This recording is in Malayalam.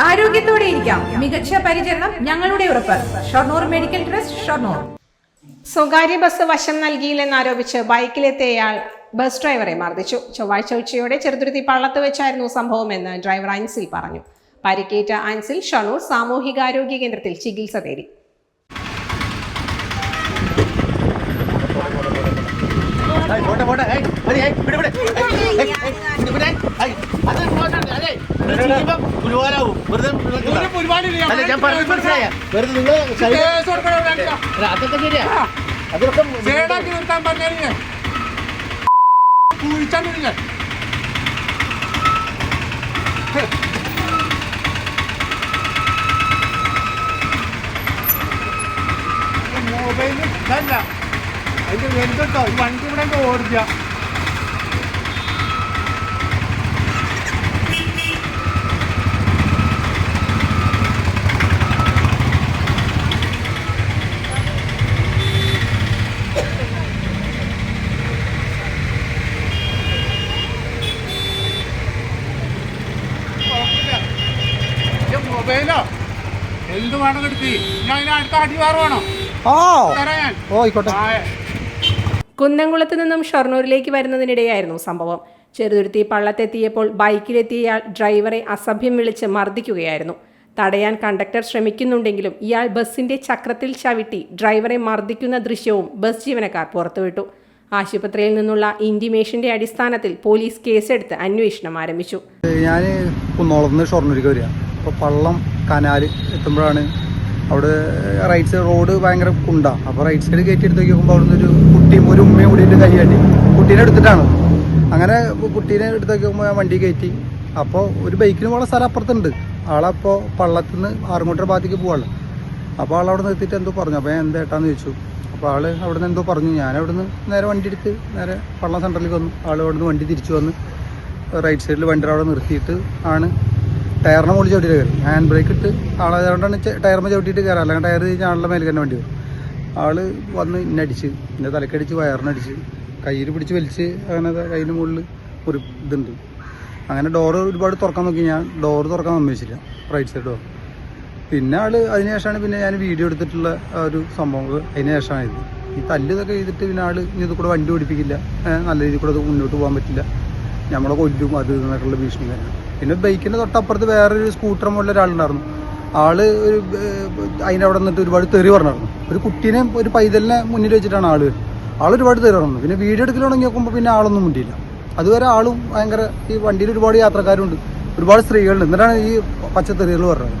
ആരോഗ്യത്തോടെ ഇരിക്കാം. മികച്ച പരിചരണം ഞങ്ങളുടെ ഉറപ്പ്. Shoranur medical trust Shoranur. സ്വകാര്യ ബസ് വശം നൽകിയില്ലെന്നാരോപിച്ച് ബൈക്കിലെത്തിയയാൾ ബസ് ഡ്രൈവറെ മർദ്ദിച്ചു. ചൊവ്വാഴ്ച ഉച്ചയോടെ ചെറുതുരുത്തി പള്ളത്ത് വെച്ചായിരുന്നു സംഭവമെന്ന് ഡ്രൈവർ അൻസിൽ പറഞ്ഞു. പരിക്കേറ്റ അൻസിൽ ഷണൂർ സാമൂഹികാരോഗ്യ കേന്ദ്രത്തിൽ ചികിത്സ തേടി. പോട്ടെ പോട്ടെ. അത് ചെയ്യുമ്പം വെറുതെ അല്ല ഞാൻ പറഞ്ഞത് മനസ്സിലായ? വെറുതെ നിങ്ങൾ അതൊക്കെ ശരിയാ. അതൊക്കെ മൊബൈലിൽ ഇതല്ല. അതിന്റെ വെന്തോ ഈ വണ്ടി ഇവിടെ അങ്ങ് മൊബൈലോ? എന്ത് വേണം എടുത്തി ഞാൻ അടുത്ത അടി വേറെ വേണോ? ഓ ഓ ആയിക്കോട്ടെ. കുന്നംകുളത്ത് നിന്നും ഷൊർണൂരിലേക്ക് വരുന്നതിനിടെയായിരുന്നു സംഭവം. ചെറുതുരുത്തി പള്ളത്തെത്തിയപ്പോൾ ബൈക്കിലെത്തിയയാൾ ഡ്രൈവറെ അസഭ്യം വിളിച്ച് മർദ്ദിക്കുകയായിരുന്നു. തടയാൻ കണ്ടക്ടർ ശ്രമിക്കുന്നുണ്ടെങ്കിലും ഇയാൾ ബസിന്റെ ചക്രത്തിൽ ചവിട്ടി ഡ്രൈവറെ മർദ്ദിക്കുന്ന ദൃശ്യവും ബസ് ജീവനക്കാർ പുറത്തുവിട്ടു. ആശുപത്രിയിൽ നിന്നുള്ള ഇന്റിമേഷന്റെ അടിസ്ഥാനത്തിൽ പോലീസ് കേസെടുത്ത് അന്വേഷണം ആരംഭിച്ചു. ഞാൻ കുന്നോളത്ത് നിന്ന് ഷൊർണൂർക്ക് വരിക. അപ്പോൾ പള്ളം കനാൽ എത്തുമ്പോഴാണ് അവിടെ റൈറ്റ് സൈഡ് റോഡ് ഭയങ്കര കുണ്ടാ. അപ്പോൾ റൈറ്റ് സൈഡ് കയറ്റി എടുത്ത് നോക്കുമ്പോൾ അവിടെ ഒരു കുട്ടിയും ഒരു ഉമ്മയും കൂടിയിട്ട് കൈ കാട്ടി കുട്ടീനെ എടുത്തിട്ടാണ്. അങ്ങനെ കുട്ടീനെ എടുത്ത് നോക്കുമ്പോൾ വണ്ടി കയറ്റി. അപ്പോൾ ഒരു ബൈക്കിന് പോകുന്ന സ്ഥലം അപ്പുറത്തുണ്ട്. ആളപ്പോൾ പള്ളത്തിൽ നിന്ന് ആറുമുട്ടര ഭാഗത്തേക്ക് പോകാനുള്ള അപ്പോൾ ആൾ അവിടെ നിർത്തിയിട്ട് എന്തോ പറഞ്ഞു. അപ്പോൾ ഞാൻ എന്താ ഏട്ടാന്ന് ചോദിച്ചു. അപ്പോൾ ആൾ അവിടെ നിന്ന് എന്തോ പറഞ്ഞു. ഞാൻ അവിടെ നിന്ന് നേരെ വണ്ടി എടുത്ത് നേരെ പള്ളം സെന്ററിലേക്ക് വന്നു. ആൾ അവിടെ നിന്ന് വണ്ടി തിരിച്ചു വന്ന് റൈറ്റ് സൈഡിൽ വണ്ടി അവിടെ നിർത്തിയിട്ട് ആണ് ടയറിനെ മുകളിൽ ചവിട്ടിയിട്ട് കയറി. ഹാൻഡ് ബ്രേക്ക് ഇട്ട് ആളെ അതുകൊണ്ടാണ് ടയറിന് ചവിട്ടിയിട്ട് കയറാം. അല്ലെങ്കിൽ ടയർ കഴിഞ്ഞാൽ ആളുടെ മേലെ തന്നെ വണ്ടി വരും. ആൾ വന്ന് ഇന്നടിച്ച് എന്റെ തലക്കടിച്ച് വയറിനടിച്ച് കയ്യിൽ പിടിച്ച് വലിച്ച് അങ്ങനെ കയ്യിൽ മുകളിൽ ഒരു ഇതുണ്ട്. അങ്ങനെ ഡോറ് ഒരുപാട് തുറക്കാൻ നോക്കി. ഞാൻ ഡോറ് തുറക്കാൻ സമ്മതിച്ചില്ല. റൈറ്റ് സൈഡ് ഡോർ പിന്നെ ആൾ അതിന് ശേഷമാണ് പിന്നെ ഞാൻ വീഡിയോ എടുത്തിട്ടുള്ള ഒരു സംഭവം അതിന് ശേഷമാണ് ഇത് ഈ തല്ല് ഇതൊക്കെ ചെയ്തിട്ട് പിന്നെ ആൾ ഇനി ഇത് കൂടെ വണ്ടി ഓടിപ്പിക്കില്ല. നല്ല രീതിയിൽ കൂടെ മുന്നോട്ട് പോകാൻ പറ്റില്ല. നമ്മളെ കൊല്ലും അത് ഇതെന്നൊക്കെയുള്ള ഭീഷണി തന്നെ പിന്നെ ബൈക്കിന്റെ തൊട്ടപ്പുറത്ത് വേറൊരു സ്കൂട്ടർ മുകളിൽ ഒരാളുണ്ടായിരുന്നു. ആൾ ഒരു അതിന്റെ അവിടെ നിന്നിട്ട് ഒരുപാട് തെറി പറഞ്ഞായിരുന്നു ഒരു കുട്ടീനെ ഒരു പൈതലിനെ മുന്നിൽ വെച്ചിട്ടാണ് ആൾ. ആൾ ഒരുപാട് തെറി പറഞ്ഞു പിന്നെ വീഡിയോ എടുക്കൽ തുടങ്ങി നോക്കുമ്പോൾ പിന്നെ ആളൊന്നും മുണ്ടിയില്ല. അതുവരെ ആളും ഭയങ്കര ഈ വണ്ടിയിൽ ഒരുപാട് യാത്രക്കാരുണ്ട്. ഒരുപാട് സ്ത്രീകളുണ്ട്. എന്നിട്ടാണ് ഈ പച്ചത്തെറികൾ പറഞ്ഞത്.